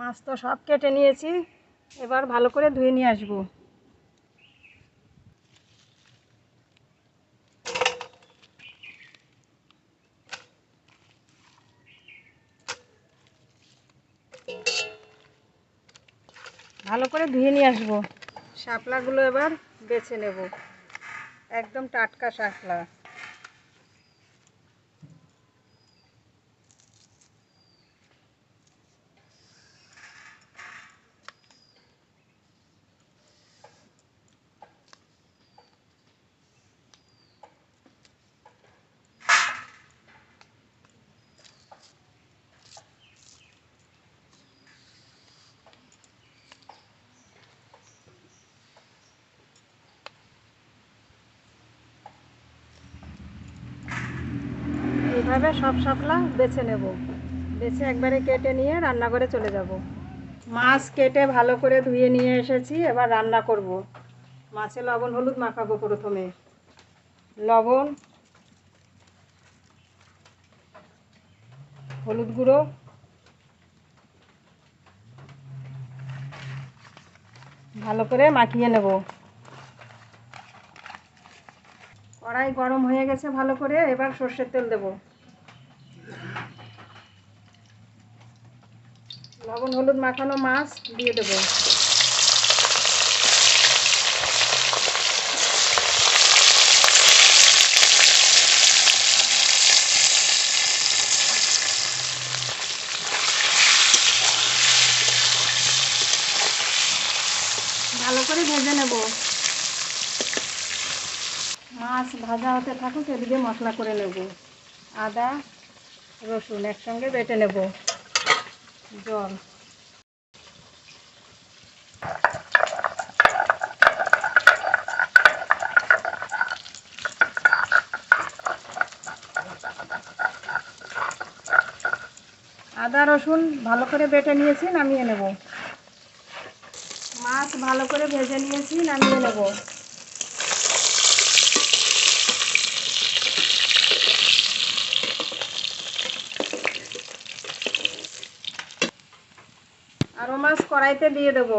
মাছ তো সব কেটে নিয়েছি। এবার ভালো করে ধুয়ে নিয়ে আসব। ভালো করে ধুয়ে নিয়ে আসব। শাপলাগুলো এবার বেছে নেব। একদম টাটকা শাপলা। এইভাবে সব শাপলা বেছে নেব। বেছে একবারে কেটে নিয়ে রান্নাঘরে চলে যাব। মাছ কেটে ভালো করে ধুয়ে নিয়ে এসেছি, এবার রান্না করব। মাছে লবণ, হলুদ মাখাবো প্রথমে। লবণ, হলুদ গুঁড়ো, ভালো করে মাখিয়ে নেব। কড়াই গরম হয়ে গেছে ভালো করে, এবার সর্ষের তেল দেব। লবণ, হলুদ মাখানো মাছ দিয়ে দেব। ভালো করে ভেজে নেব। মাছ ভাজা হতে থাকুক, এদিকে মশলা করে নেব। আদা, রসুন একসঙ্গে বেটে নেব। জল। আদা, রসুন ভালো করে বেটে নিয়েছি, নামিয়ে নেব। মাছ ভালো করে ভেজে নিয়েছি, নামিয়ে নেব। আরও মাছ কড়াইতে দিয়ে দেবো।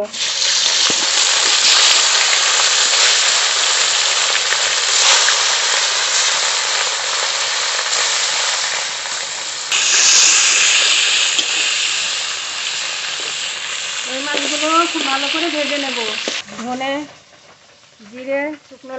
মাছগুলো ভালো করে ভেজে নেব। ধনে জিরে শুকনো